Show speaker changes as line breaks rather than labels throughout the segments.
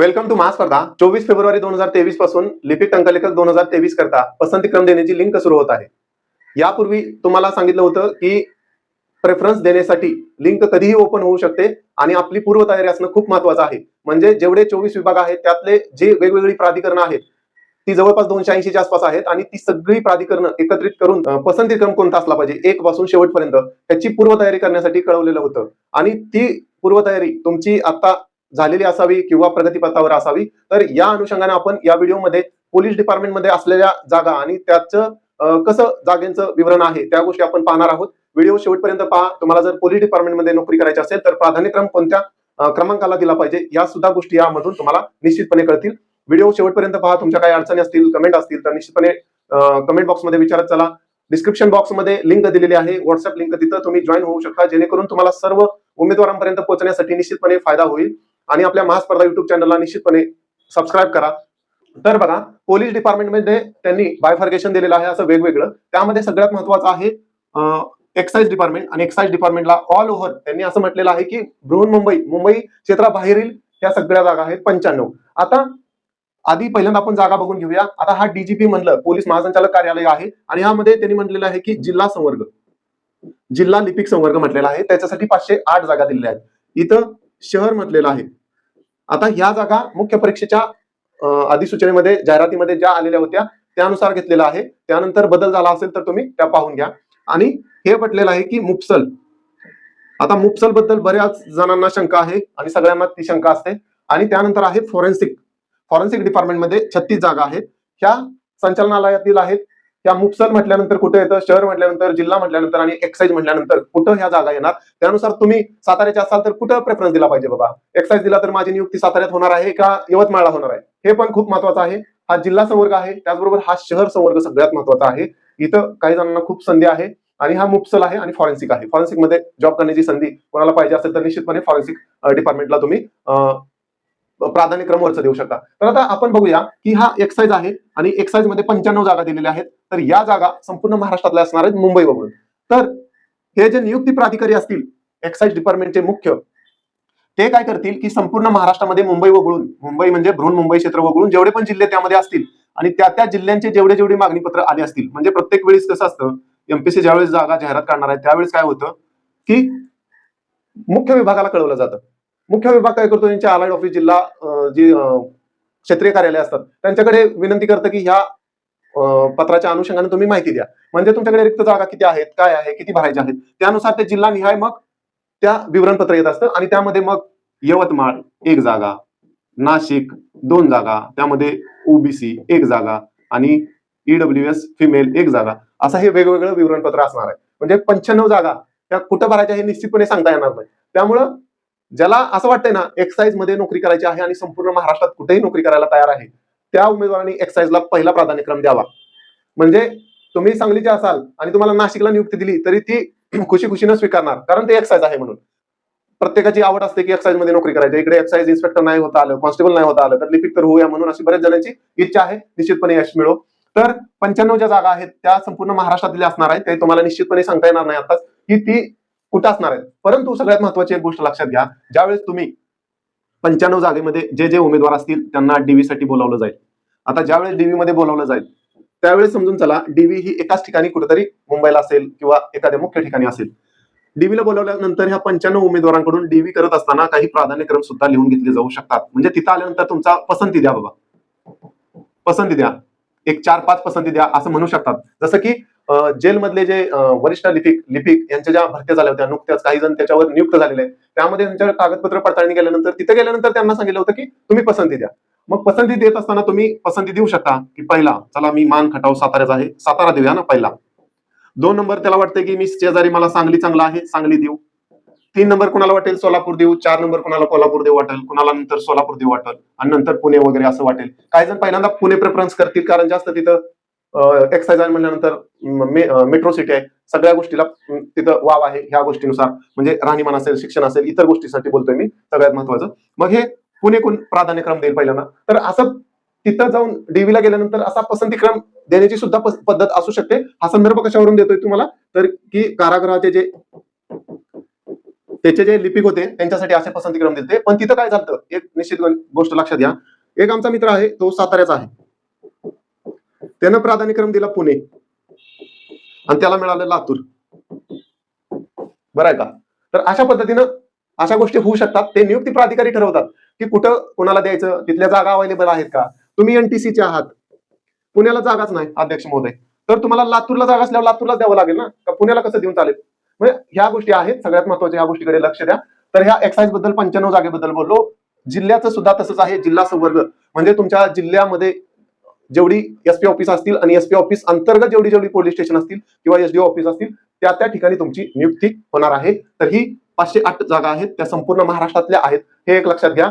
Welcome to महास्पर्धा चोवीस February दोन हजार तेवीसपासून लिपिक अंकलेखक दोन हजार तेवीस करता पसंतीक्रम देण्याची लिंक सुरू होत आहे. यापूर्वी तुम्हाला सांगितलं होतं की प्रेफरन्स देण्यासाठी लिंक कधीही ओपन होऊ शकते आणि आपली पूर्वतयारी असणं खूप महत्वाचं आहे. म्हणजे जेवढे चोवीस विभाग आहेत त्यातले जे वेगवेगळी प्राधिकरण आहेत ती जवळपास दोनशे ऐंशीच्या आसपास आहेत आणि ती सगळी प्राधिकरण एकत्रित करून अं, पसंती क्रम कोणता असला पाहिजे एक पासून शेवटपर्यंत त्याची पूर्वतयारी करण्यासाठी कळवलेलं होतं. आणि ती पूर्वतयारी तुमची आता झालेली असावी किंवा प्रगतीपथावर असावी तर या अनुषंगाने आपण या व्हिडिओमध्ये पोलीस डिपार्टमेंटमध्ये असलेल्या जागा आणि त्याचं कसं जागेचं विवरण आहे त्या गोष्टी आपण पाहणार आहोत. व्हिडिओ शेवटपर्यंत पहा. तुम्हाला जर पोलीस डिपार्टमेंटमध्ये नोकरी करायची असेल तर प्राधान्यक्रम कोणत्या क्रमांकाला दिला पाहिजे या सुद्धा गोष्टी यामधून तुम्हाला निश्चितपणे कळतील. व्हिडिओ शेवटपर्यंत पहा. तुमच्या काही अडचणी असतील कमेंट असतील तर निश्चितपणे कमेंट बॉक्समध्ये विचारत चला. डिस्क्रिप्शन बॉक्समध्ये लिंक दिलेली आहे. व्हॉट्सअप लिंक तिथं तुम्ही जॉईन होऊ शकता. जेणेकरून तुम्हाला सर्व उमेदवारांपर्यंत पोहोचण्यासाठी निश्चितपणे फायदा होईल. आणि आपल्या महास्पर्धा युट्यूब चॅनलला निश्चितपणे सबस्क्राईब करा. तर बघा पोलीस डिपार्टमेंटमध्ये त्यांनी बायफर्गेशन दिलेलं आहे असं वेगवेगळं. त्यामध्ये सगळ्यात महत्वाचं आहे एक्साईज डिपार्टमेंट आणि एक्साईज डिपार्टमेंटला ऑल ओव्हर त्यांनी असं म्हटलेलं आहे की बृहन्मुंबई मुंबई क्षेत्राबाहेरील या सगळ्या जागा आहेत पंच्याण्णव. आता आधी पहिल्यांदा आपण जागा बघून घेऊया. आता हा डीजीपी म्हणलं पोलीस महासंचालक कार्यालय आहे आणि यामध्ये त्यांनी म्हटलेलं आहे की जिल्हा संवर्ग जिल्हा लिपिक संवर्ग म्हटलेला आहे. त्याच्यासाठी पाचशे आठ जागा दिलेल्या आहेत. इथं शहर म्हटलेलं आहे. आता ह्या जागा मुख्य परीक्षेच्या अधिसूचनेमध्ये जाहिरातीमध्ये ज्या आलेल्या होत्या त्यानुसार घेतलेला आहे. त्यानंतर बदल झाला असेल तर तुम्ही त्या पाहून घ्या. आणि हे म्हटलेलं आहे की मुपसल. आता मुपसलबद्दल बऱ्याच जणांना शंका आहे आणि सगळ्यांना ती शंका असते. आणि त्यानंतर आहे फॉरेन्सिक फॉरेन्सिक डिपार्टमेंटमध्ये छत्तीस जागा आहेत. ह्या संचालनालयातील आहेत त्या मुपसल म्हटल्यानंतर कुठे येतं शहर म्हटल्यानंतर जिल्हा म्हटल्यानंतर आणि एक्साईज म्हटल्यानंतर कुठं ह्या जागा येणार? त्यानुसार तुम्ही साताऱ्याचे असाल तर कुठं प्रेफरन्स दिला पाहिजे बाबा? एक्साईज दिला तर माझी नियुक्ती साताऱ्यात होणार आहे का यवतमाळला होणार आहे? हे पण खूप महत्वाचं आहे. हा जिल्हा संवर्ग आहे त्याचबरोबर हा शहर संवर्ग सगळ्यात महत्त्वाचा आहे. इथं काही जणांना खूप संधी आहे आणि हा मुपसल आहे आणि फॉरेन्सिक आहे. फॉरेन्सिकमध्ये जॉब करण्याची संधी कोणाला पाहिजे असेल तर निश्चितपणे फॉरेन्सिक डिपार्टमेंटला तुम्ही प्राधान्यक्रम वरच देऊ शकता. तर आता आपण बघूया की हा एक्साईज आहे आणि एक्साईजमध्ये पंच्याण्णव जागा दिलेल्या आहेत. तर या जागा संपूर्ण महाराष्ट्रातल्या असणार आहेत मुंबई वगळून. तर हे जे नियुक्ती प्राधिकारी असतील एक्साईज डिपार्टमेंटचे मुख्य ते काय करतील की संपूर्ण महाराष्ट्रामध्ये मुंबई वगळून मुंबई म्हणजे बृहन्मुंबई क्षेत्र वगळून जेवढे पण जिल्हे त्यामध्ये असतील आणि त्या त्या जिल्ह्यांचे जेवढे जेवढे मागणीपत्र आले असतील म्हणजे प्रत्येक वेळेस कसं असतं एमपीसी ज्यावेळेस जागा जाहिरात करणार आहे त्यावेळेस काय होतं की मुख्य विभागाला कळवलं जातं. मुख्य विभाग काय करतो त्यांच्या अलाइड ऑफिस जिल्हा जी क्षेत्रीय कार्यालय असतात त्यांच्याकडे विनंती करतं की ह्या पत्राच्या अनुषंगाने तुम्ही माहिती द्या. म्हणजे तुमच्याकडे रिक्त जागा किती आहेत काय आहे किती भरायच्या आहेत? त्यानुसार ते जिल्हा निहाय मग त्या विवरणपत्र येत असतं आणि त्यामध्ये मग यवतमाळ एक जागा नाशिक दोन जागा त्यामध्ये ओबीसी एक जागा आणि ईडब्ल्यू एस फिमेल एक जागा. असं हे वेगवेगळं विवरणपत्र असणार आहे. म्हणजे पंच्याण्णव जागा त्या कुठं भरायच्या हे निश्चितपणे सांगता येणार नाही. त्यामुळं ज्याला असं वाटतंय ना एक्साईजमध्ये नोकरी करायची आहे आणि संपूर्ण महाराष्ट्रात कुठेही नोकरी करायला तयार आहे त्या उमेदवारांनी एक्साईजला पहिला प्राधान्यक्रम द्यावा. म्हणजे तुम्ही सांगलीचे असाल आणि तुम्हाला नाशिकला नियुक्ती दिली तरी ती खुशी खुशीनं स्वीकारणार कारण ते एक्साईज आहे म्हणून. प्रत्येकाची आवड असते की एक्साईजमध्ये नोकरी करायची इकडे एक्साईज इन्स्पेक्टर नाही होता आलं कॉन्स्टेबल नाही होता आलं तर लिपिक तर होऊया म्हणून अशी बऱ्याच जणांची इच्छा आहे निश्चितपणे यश मिळो. तर पंच्याण्णव ज्या जागा आहेत त्या संपूर्ण महाराष्ट्रातील असणार आहेत ते तुम्हाला निश्चितपणे सांगता येणार नाही आताच की ती कुठं असणार आहेत. परंतु सगळ्यात महत्वाची एक गोष्ट लक्षात घ्या ज्यावेळेस तुम्ही पंच्याण्णव जागेमध्ये जे जे उमेदवार असतील त्यांना डीव्ही साठी बोलावलं जाईल. आता ज्यावेळेस डीव्ही मध्ये बोलावलं जाईल त्यावेळेस समजून चला डीव्ही ही एकाच ठिकाणी कुठेतरी मुंबईला असेल किंवा एखाद्या मुख्य ठिकाणी असेल. डीव्हीला बोलावल्यानंतर ह्या पंच्याण्णव उमेदवारांकडून डीव्ही करत असताना काही प्राधान्यक्रम सुद्धा लिहून घेतले जाऊ शकतात. म्हणजे तिथं आल्यानंतर तुमचा पसंती द्या बाबा. पसंती द्या. एक चार पाच पसंती द्या असं म्हणू शकतात. जसं की जेलमधले जे वरिष्ठ लिपिक लिपिक यांच्या ज्या भरत्या झाल्या होत्या नुकत्याच काही जण त्याच्यावर नियुक्त झालेले आहेत. त्यामध्ये त्यांच्या कागदपत्र पडताळणी केल्यानंतर तिथे गेल्यानंतर त्यांना सांगितलं होतं की तुम्ही पसंती द्या. मग पसंती देत असताना तुम्ही पसंती देऊ शकता की पहिला चला मी मान खटाव साताऱ्याचा आहे सातारा देऊया ना पहिला. दोन नंबर त्याला वाटतं की मी शेजारी मला सांगली चांगला आहे सांगली देऊ. तीन नंबर कुणाला वाटेल? सोलापूर देऊ. चार नंबर कुणाला कोल्हापूर देऊ वाटेल? कुणाला नंतर सोलापूर देऊ वाटेल? आणि नंतर पुणे वगैरे असं वाटेल. काही जण पहिल्यांदा पुणे प्रेफरन्स करतील कारण जास्त तिथं एक्साईज आहे म्हणल्यानंतर मेट्रो सिटी आहे. सगळ्या गोष्टीला तिथं वाव आहे ह्या गोष्टीनुसार. म्हणजे राहणीमान असेल शिक्षण असेल इतर गोष्टीसाठी बोलतोय मी. सगळ्यात महत्वाचं. मग हे पुणे कोण प्राधान्यक्रम देईल पहिल्यांदा. तर असं तिथं जाऊन डीव्हीला गेल्यानंतर असा पसंतीक्रम देण्याची सुद्धा पस- पद्धत असू शकते. हा संदर्भ कशावरून देतोय तुम्हाला? तर की कारागृहाचे जे त्याचे जे लिपिक होते त्यांच्यासाठी असे पसंतीक्रम देते. पण तिथं काय झालं? एक निश्चित गोष्ट लक्षात घ्या. एक आमचा मित्र आहे तो साताऱ्याचा आहे. त्यानं प्राधान्यक्रम दिला पुणे. आणि त्याला मिळालं लातूर. बरं आहे का? तर अशा पद्धतीनं अशा गोष्टी होऊ शकतात. ते नियुक्ती प्राधिकारी ठरवतात की कुठं कोणाला द्यायचं तिथल्या जागा अवेलेबल आहेत का? तुम्ही एनटीसीचे आहात. पुण्याला जागाच नाही अध्यक्ष महोदय. तर तुम्हाला लातूरला जागा असल्यावर लातूरला द्यावं लागेल ना? का पुण्याला कसं देऊन चालेल? म्हणजे ह्या गोष्टी आहेत सगळ्यात महत्त्वाच्या ह्या गोष्टीकडे लक्ष द्या. तर ह्या एक्साईजबद्दल पंच्याण्णव जागेबद्दल बोललो. जिल्ह्याचं सुद्धा तसंच आहे जिल्हा संवर्ग म्हणजे तुमच्या जिल्ह्यामध्ये जेवढी एसपी ऑफिस असतील आणि एसपी ऑफिस अंतर्गत जेवढी जेवढी पोलीस स्टेशन असतील किंवा एसडीओ ऑफिस असतील त्या त्या ठिकाणी तुमची नियुक्ती होणार आहे. तर ही पाचशे आठ जागा आहेत त्या संपूर्ण महाराष्ट्रातल्या आहेत. हे एक लक्षात घ्या.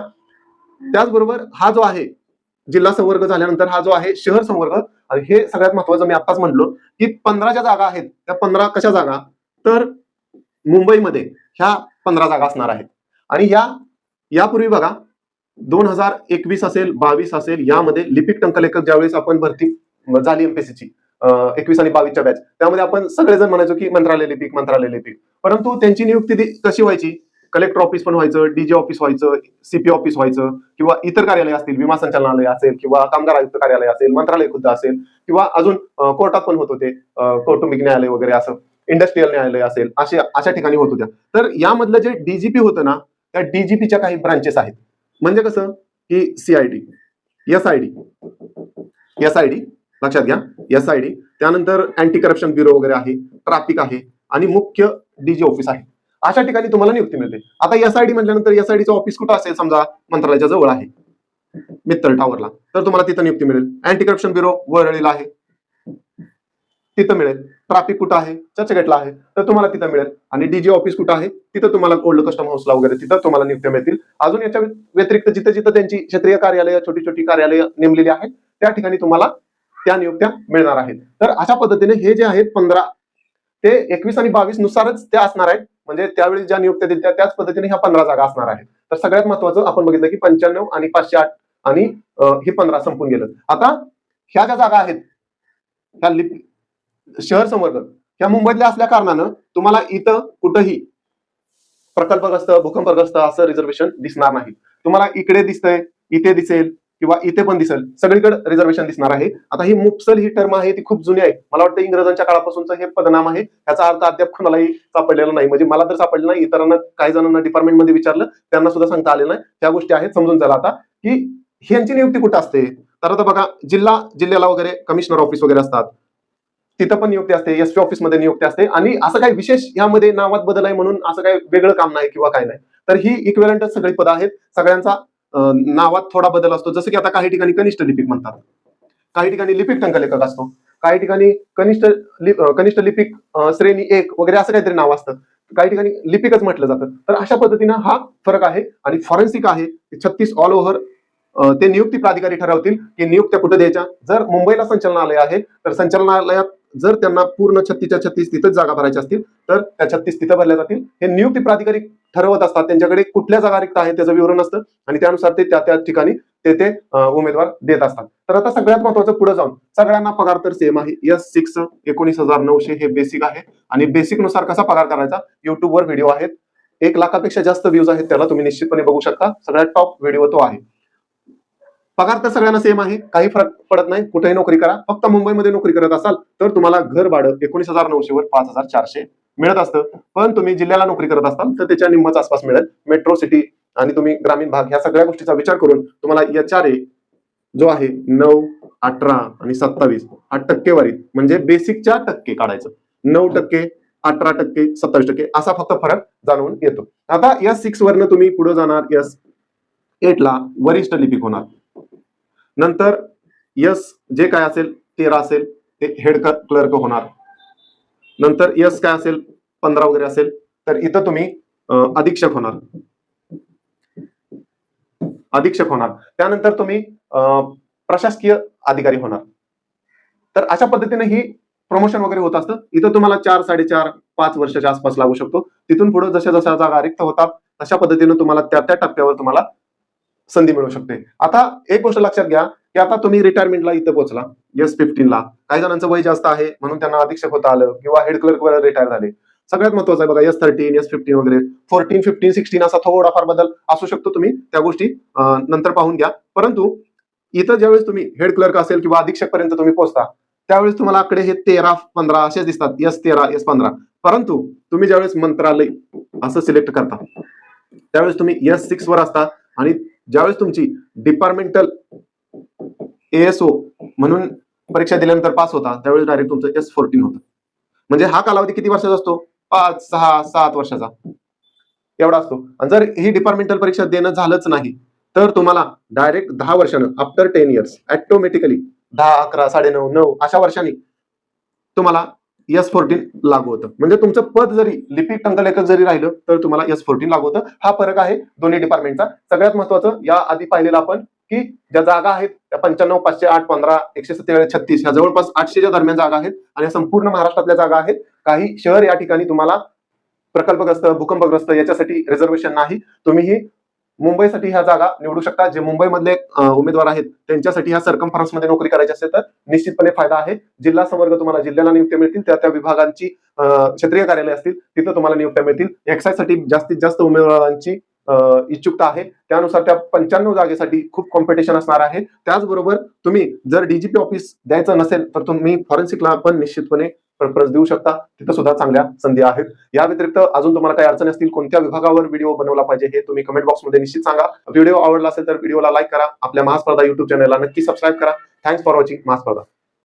त्याचबरोबर हा जो आहे जिल्हा संवर्ग झाल्यानंतर हा जो आहे शहर संवर्ग. आणि हे सगळ्यात महत्वाचं मी आताच म्हणलो की पंधरा ज्या जागा आहेत. त्या पंधरा कशा जागा? तर मुंबईमध्ये ह्या पंधरा जागा असणार आहेत. आणि या यापूर्वी बघा दोन हजार एकवीस असेल बावीस असेल यामध्ये लिपिक टंकलेखक ज्यावेळेस आपण भरती झाली एमपीसीची एकवीस आणि बावीसच्या बॅच त्यामध्ये आपण सगळेजण म्हणायचो की मंत्रालय लिपिक मंत्रालय लिपिक. परंतु त्यांची नियुक्ती कशी व्हायची? कलेक्टर ऑफिस पण व्हायचं डीजे ऑफिस व्हायचं सीपी ऑफिस व्हायचं किंवा इतर कार्यालय असतील विमा संचालनालय असेल किंवा कामगार आयुक्त कार्यालय असेल मंत्रालय खुद्द असेल किंवा अजून कोर्टात पण होत होते कौटुंबिक न्यायालय वगैरे असं इंडस्ट्रीयल न्यायालय असेल असे अशा ठिकाणी होत होत्या. तर यामधलं जे डीजीपी होतं ना त्या डीजीपीच्या काही ब्रांचेस आहेत. म्हणजे कसं? की CID S I D S I D लक्षात घ्या एस आय डी त्यानंतर अँटी करप्शन ब्युरो वगैरे आहे ट्रॅफिक आहे आणि मुख्य डीजी ऑफिस आहे. अशा ठिकाणी तुम्हाला नियुक्ती मिळते. आता एस आय डी म्हटल्यानंतर एस आय डीचं ऑफिस कुठं असेल? समजा मंत्रालयाच्या जवळ आहे मित्तल टावरला तर तुम्हाला तिथं नियुक्ती मिळेल. अँटी करप्शन ब्युरो वरळीला आहे. तिथं मिळेल. ट्रॅफिक कुठं आहे? चर्चगेटला आहे. तर तुम्हाला तिथं मिळेल. आणि डीजी ऑफिस कुठं आहे? तिथं तुम्हाला ओल्ड कस्टम हाऊसला वगैरे तिथं तुम्हाला नियुक्त्या मिळतील. अजून याच्या व्यतिरिक्त जिथं जिथं त्यांची क्षेत्रीय कार्यालय छोटी छोटी कार्यालय नेमलेली आहेत त्या ठिकाणी तुम्हाला त्या नियुक्त्या मिळणार आहेत. तर अशा पद्धतीने हे जे आहेत पंधरा ते एकवीस आणि बावीस नुसारच त्या असणार आहेत. म्हणजे त्यावेळी ज्या नियुक्त्या दिल्या त्याच पद्धतीने ह्या पंधरा जागा असणार आहेत. तर सगळ्यात महत्वाचं आपण बघितलं की पंच्याण्णव आणि पाचशे आठ आणि हे पंधरा संपून गेलं. आता ह्या ज्या जागा आहेत ह्या लिप- शहर संवर्ग ह्या मुंबईतल्या असल्या कारणानं तुम्हाला इथं कुठंही प्रकल्पग्रस्त भूकंपग्रस्त असं रिझर्वेशन दिसणार नाही. तुम्हाला इकडे दिसतंय इथे दिसेल किंवा इथे पण दिसेल. सगळीकडे रिझर्वेशन दिसणार आहे. आता ही मुपसल ही टर्म आहे ती खूप जुनी आहे. मला वाटतं इंग्रजांच्या काळापासूनचं हे पदनाम आहे. याचा अर्थ अद्याप कुणालाही सापडलेला नाही. म्हणजे मला तर सापडलं नाही इतरांना काही जणांना डिपार्टमेंटमध्ये विचारलं त्यांना सुद्धा सांगता आले नाही. त्या गोष्टी आहेत समजून झाला आता. की ह्यांची नियुक्ती कुठं असते? तर आता बघा जिल्हा जिल्ह्याला वगैरे कमिशनर ऑफिस वगैरे असतात. तिथं पण नियुक्ती असते एसपी ऑफिसमध्ये नियुक्ती असते. आणि असं काही विशेष यामध्ये नावात बदल आहे म्हणून असं काही वेगळं काम नाही किंवा काय नाही. तर ही इक्वेलंट सगळी पदं आहेत. सगळ्यांचा नावात थोडा बदल असतो. जसं की आता काही ठिकाणी कनिष्ठ लिपिक म्हणतात. काही ठिकाणी लिपिक टंकलेखक असतो. काही ठिकाणी कनिष्ठ कनिष्ठ लिपिक श्रेणी एक वगैरे असं काहीतरी नाव असतं. काही ठिकाणी लिपिकच म्हटलं जातं. तर अशा पद्धतीनं हा फरक आहे. आणि फॉरेन्सिक आहे. छत्तीस ऑल ओव्हर ते नियुक्ती प्राधिकारी ठरवतील की नियुक्त्या कुठे द्यायच्या. जर मुंबईला संचालनालय आहे तर संचालनालयात जर त्यांना पूर्ण छत्तीसच्या छत्तीस तिथेच जागा भरायच्या असतील तर त्या छत्तीस तिथं भरल्या जातील. हे नियुक्ती प्राधिकारी ठरवत असतात. त्यांच्याकडे कुठल्या जागा रिक्त आहे त्याचं विवरण असतं. आणि त्यानुसार ते त्या त्या ठिकाणी ते ते उमेदवार देत असतात. तर आता सगळ्यात महत्वाचं पुढे जाऊन सगळ्यांना पगार तर सेम आहे. एस सिक्स एकोणीस हजार नऊशे हे बेसिक आहे. आणि बेसिकनुसार कसा पगार करायचा? युट्यूबवर व्हिडिओ आहेत. एक लाखापेक्षा जास्त व्ह्यूज आहेत त्याला. तुम्ही निश्चितपणे बघू शकता. सगळ्यात टॉप व्हिडिओ तो आहे. पगार तर सगळ्यांना सेम आहे. काही फरक पडत नाही. कुठेही नोकरी करा. फक्त मुंबईमध्ये नोकरी करत असाल तर तुम्हाला घर भाडं एकोणीस हजार नऊशे वर पाच हजार चारशे मिळत असतं. पण तुम्ही जिल्ह्याला नोकरी करत असाल तर त्याच्या निम्मच आसपास मिळेल. मेट्रो सिटी आणि तुम्ही ग्रामीण भाग ह्या सगळ्या गोष्टीचा विचार करून तुम्हाला या जो आहे नऊ अठरा आणि सत्तावीस हा टक्केवारीत म्हणजे बेसिकच्या टक्के काढायचं. नऊ टक्के अठरा टक्के सत्तावीस टक्के असा फक्त फरक जाणवून येतो. आता या सिक्स वरनं तुम्ही पुढे जाणार यस ला वरिष्ठ लिपिक होणार. नंतर यस जे काय असेल तेरा असेल ते हेड क्लर्क होणार. नंतर यस काय असेल पंधरा वगैरे असेल तर इथं तुम्ही अधीक्षक होणार. अधीक्षक होणार. त्यानंतर तुम्ही प्रशासकीय अधिकारी होणार. तर अशा पद्धतीने ही प्रमोशन वगैरे होत असतं. इथं तुम्हाला चार साडेचार पाच वर्षाच्या आसपास लागू शकतो. तिथून पुढे जशा जशा जागा रिक्त होतात तशा पद्धतीने तुम्हाला त्या त्या टप्प्यावर तुम्हाला संधी मिळू शकते. आता एक गोष्ट लक्षात घ्या की आता तुम्ही रिटायरमेंटला इथं पोहोचला. एस फिफ्टीनला काही जणांचं वय जास्त आहे म्हणून त्यांना अधीक्षक होता आलं किंवा हेड क्लर्क वर रिटायर झाले. सगळ्यात महत्वाचं आहे बघा एस थर्टीन एस फिफ्टीन वगैरे. फोर्टीन फिफ्टीन सिक्स्टीन असा थोडाफार बदल असू शकतो तुम्ही. त्या गोष्टी नंतर पाहून घ्या. परंतु इथं ज्यावेळेस तुम्ही हेड क्लर्क असेल किंवा अधीक्षक पर्यंत तुम्ही पोहोचता त्यावेळेस तुम्हाला आकडे हे तेरा पंधरा असेच दिसतात. एस तेरा एस पंधरा. परंतु तुम्ही ज्यावेळेस मंत्रालय असं सिलेक्ट करता त्यावेळेस तुम्ही एस सिक्स वर असता आणि ज्यावेळेस तुमची डिपार्टमेंटल एएसओ म्हणून परीक्षा दिल्यानंतर पास होता त्यावेळेस डायरेक्ट तुमचं एस फोर्टीन होतं. म्हणजे हा कालावधी किती वर्षाचा असतो? पाच सहा सात वर्षाचा. एवढा असतो. आणि जर ही डिपार्टमेंटल परीक्षा देणं झालंच नाही तर तुम्हाला डायरेक्ट दहा वर्षानं आफ्टर टेन इयर्स ऑटोमॅटिकली दहा अकरा साडेनऊ नऊ अशा वर्षांनी तुम्हाला एस फोर्टीन लागू होतं. म्हणजे तुमचं पद जरी लिपिक टंकलेखक जरी राहिलं तर तुम्हाला एस फोर्टीन लागू होतं. हा फरक आहे दोन्ही डिपार्टमेंटचा सगळ्यात महत्वाचं या आधी पाहिलेलं आपण की ज्या जागा आहेत त्या पंच्याण्णव पाचशे आठ पंधरा एकशे सत्तेचाळीस छत्तीस ह्या जवळपास आठशेच्या दरम्यान जागा आहेत आणि या संपूर्ण महाराष्ट्रातल्या जागा आहेत. काही शहर या ठिकाणी तुम्हाला प्रकल्पग्रस्त भूकंपग्रस्त याच्यासाठी रिझर्वेशन नाही. तुम्ही ही मुंबईसाठी ह्या जागा निवडू शकता. जे मुंबईमधले उमेदवार आहेत त्यांच्यासाठी ह्या सरकममध्ये नोकरी करायची असेल तर निश्चितपणे फायदा आहे. जिल्हा संवर्ग तुम्हाला जिल्ह्याला नियुक्त्या मिळतील त्या त्या विभागांची क्षेत्रीय कार्यालय असतील तिथं तुम्हाला नियुक्त्या मिळतील. एक्साईजसाठी जास्तीत जास्त उमेदवारांची इच्छुकता आहे. त्यानुसार त्या पंच्याण्णव जागेसाठी खूप कॉम्पिटिशन असणार आहे. त्याचबरोबर तुम्ही जर डीजीपी ऑफिस द्यायचं नसेल तर तुम्ही फॉरेन्सिकला पण निश्चितपणे प्रेफरन्स देऊ शकता. तिथं सुद्धा चांगल्या संधी आहेत. या व्यतिरिक्त अजून तुम्हाला काही अडचणी असतील कोणत्या विभागावर व्हिडिओ बनवला पाहिजे हे तुम्ही कमेंट बॉक्समध्ये निश्चित सांगा. व्हिडिओ आवडला असेल तर व्हिडिओला लाईक करा. आपल्या महास्पर्धा युट्यूब चॅनलला नक्की सबस्क्राईब करा. Thanks for watching महास्पर्धा.